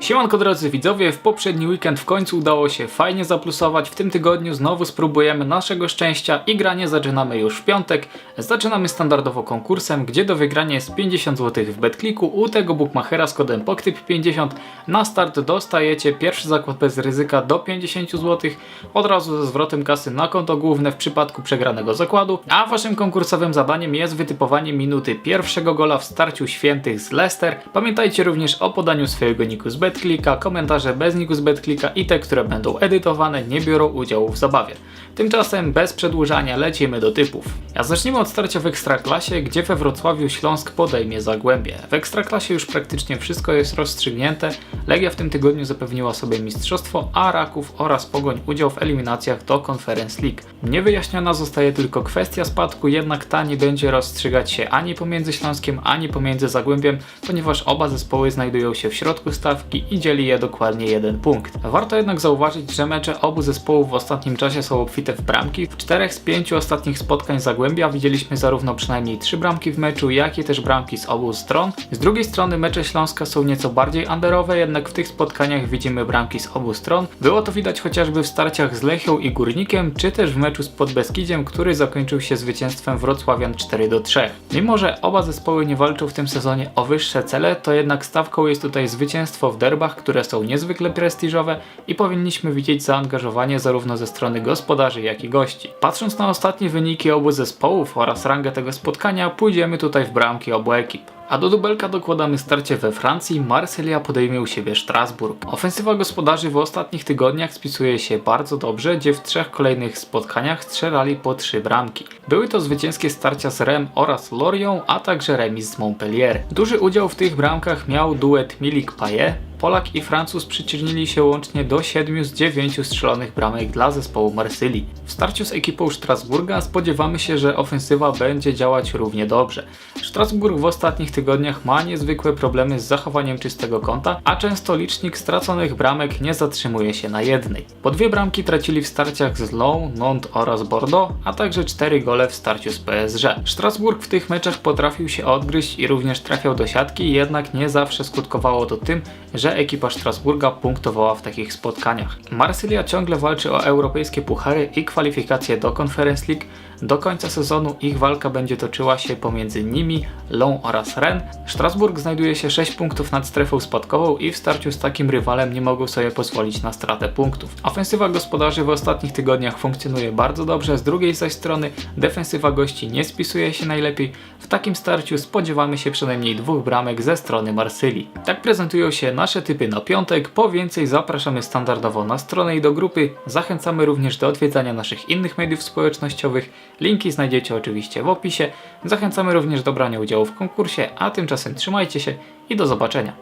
Siemanko drodzy widzowie, w poprzedni weekend w końcu udało się fajnie zaplusować. W tym tygodniu znowu spróbujemy naszego szczęścia i granie zaczynamy już w piątek. Zaczynamy standardowo konkursem, gdzie do wygrania jest 50 zł w BetClicku u tego bookmachera z kodem POKTYP50. Na start dostajecie pierwszy zakład bez ryzyka do 50 zł, od razu ze zwrotem kasy na konto główne w przypadku przegranego zakładu, a waszym konkursowym zadaniem jest wytypowanie minuty pierwszego gola w starciu świętych z Leicester. Pamiętajcie również o podaniu swojego niku z Komentarze bez niku z BetClicka i te, które będą edytowane, nie biorą udziału w zabawie. Tymczasem bez przedłużania lecimy do typów. A zaczniemy od starcia w Ekstraklasie, gdzie we Wrocławiu Śląsk podejmie Zagłębie. W Ekstraklasie już praktycznie wszystko jest rozstrzygnięte. Legia w tym tygodniu zapewniła sobie mistrzostwo, a Raków oraz Pogoń udział w eliminacjach do Conference League. Niewyjaśniona zostaje tylko kwestia spadku, jednak ta nie będzie rozstrzygać się ani pomiędzy Śląskiem, ani pomiędzy Zagłębiem, ponieważ oba zespoły znajdują się w środku stawki i dzieli je dokładnie jeden punkt. Warto jednak zauważyć, że mecze obu zespołów w ostatnim czasie są obfite w bramki. W czterech z pięciu ostatnich spotkań Zagłębia widzieliśmy zarówno przynajmniej trzy bramki w meczu, jak i też bramki z obu stron. Z drugiej strony mecze Śląska są nieco bardziej underowe, jednak w tych spotkaniach widzimy bramki z obu stron. Było to widać chociażby w starciach z Lechią i Górnikiem, czy też w meczu z Podbeskidziem, który zakończył się zwycięstwem Wrocławian 4 do 3. Mimo, że oba zespoły nie walczą w tym sezonie o wyższe cele, to jednak stawką jest tutaj zwycięstwo w derbach, które są niezwykle prestiżowe i powinniśmy widzieć zaangażowanie zarówno ze strony gospodarzy, jak i gości. Patrząc na ostatnie wyniki obu zespołów oraz rangę tego spotkania, pójdziemy tutaj w bramki obu ekip. A do dubelka dokładamy starcie we Francji. Marsylia podejmie u siebie Strasburg. Ofensywa gospodarzy w ostatnich tygodniach spisuje się bardzo dobrze, gdzie w trzech kolejnych spotkaniach strzelali po trzy bramki. Były to zwycięskie starcia z Rem oraz Lorient, a także remis z Montpellier. Duży udział w tych bramkach miał duet Milik-Payet, Polak i Francuz przyczynili się łącznie do 7 z 9 strzelonych bramek dla zespołu Marsylii. W starciu z ekipą Strasburga spodziewamy się, że ofensywa będzie działać równie dobrze. Strasburg w ostatnich tygodniach ma niezwykłe problemy z zachowaniem czystego kąta, a często licznik straconych bramek nie zatrzymuje się na jednej. Po dwie bramki tracili w starciach z Lyon, Nantes oraz Bordeaux, a także cztery gole w starciu z PSG. Strasburg w tych meczach potrafił się odgryźć i również trafiał do siatki, jednak nie zawsze skutkowało to tym, że ekipa Strasburga punktowała w takich spotkaniach. Marsylia ciągle walczy o europejskie puchary i kwalifikacje do Conference League. Do końca sezonu ich walka będzie toczyła się pomiędzy nimi, Lyon oraz Rennes. Strasburg znajduje się 6 punktów nad strefą spadkową i w starciu z takim rywalem nie mogą sobie pozwolić na stratę punktów. Ofensywa gospodarzy w ostatnich tygodniach funkcjonuje bardzo dobrze, z drugiej zaś strony defensywa gości nie spisuje się najlepiej. W takim starciu spodziewamy się przynajmniej dwóch bramek ze strony Marsylii. Tak prezentują się nasze typy na piątek. Po więcej zapraszamy standardowo na stronę i do grupy. Zachęcamy również do odwiedzania naszych innych mediów społecznościowych. Linki znajdziecie oczywiście w opisie. Zachęcamy również do brania udziału w konkursie, a tymczasem trzymajcie się i do zobaczenia.